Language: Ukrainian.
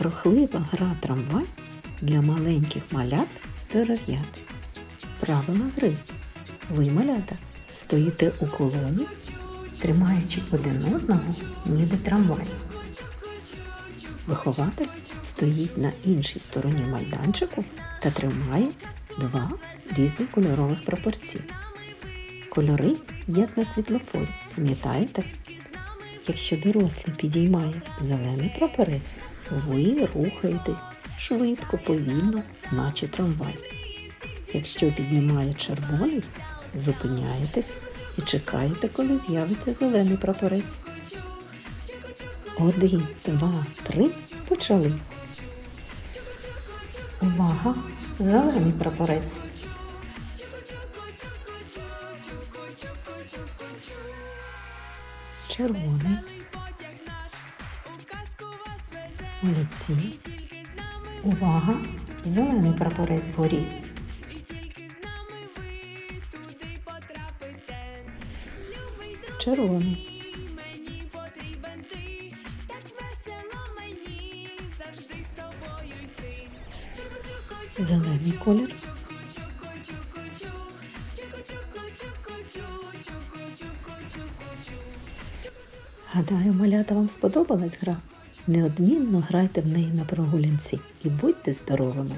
Рухлива гра трамвай для маленьких малят з дерев'ят. Правила гри. Ви, малята, стоїте у колоні, тримаючи один одного, ніби трамвай. Вихователь стоїть на іншій стороні майданчику та тримає два різні кольорових прапорці. Кольори як на світлофорі, пам'ятаєте? Якщо дорослий підіймає зелений прапорець, ви рухаєтесь швидко, повільно, наче трамвай. Якщо піднімає червоний, зупиняєтесь і чекаєте, коли з'явиться зелений прапорець. Один, два, три, почали. Увага! Зелений прапорець. Червоний. Молодці. Увага! Зелений прапорець вгорі. Червоний. Зелений колір. Гадаю, малята вам сподобалась гра. Неодмінно грайте в неї на прогулянці і будьте здоровими!